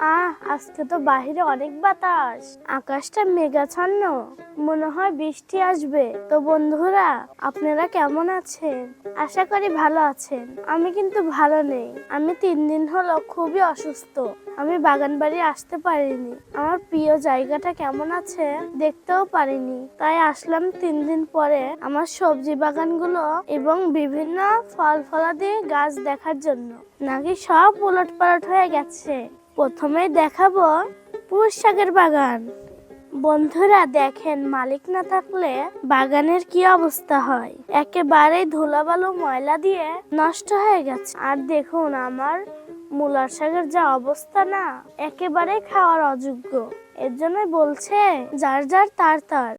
আজকে তো বাহিরে অনেক বাতাস। আকাশটা মেঘাচ্ছন্ন। মনে হয় বৃষ্টি আসবে। তো বন্ধুরা, আপনারা কেমন আছেন? আশা করি ভালো আছেন। আমি কিন্তু ভালো নেই। আমি তিন দিন হলো খুবই অসুস্থ। আমি বাগান বাড়ি আসতে পারিনি। আমার প্রিয় জায়গাটা কেমন আছে দেখতেও পারিনি। তাই আসলাম তিন দিন পরে আমার সবজি বাগানগুলো এবং বিভিন্ন ফল ফলাদি গাছ দেখার জন্য। নাকি সব উলট পালট হয়ে গেছে? প্রথমেই দেখাবো পুঁই শাকের বাগান। বন্ধুরা, দেখেন, মালিক না থাকলে বাগানের কি অবস্থা হয়? একেবারেই ধুলাবালু ময়লা দিয়ে নষ্ট হয়ে গেছে। আর দেখুন, আমার মূলার শাকের যা অবস্থা না, একেবারে খাওয়ার অযোগ্য। এর জন্য বলছে, যার যার তার তার।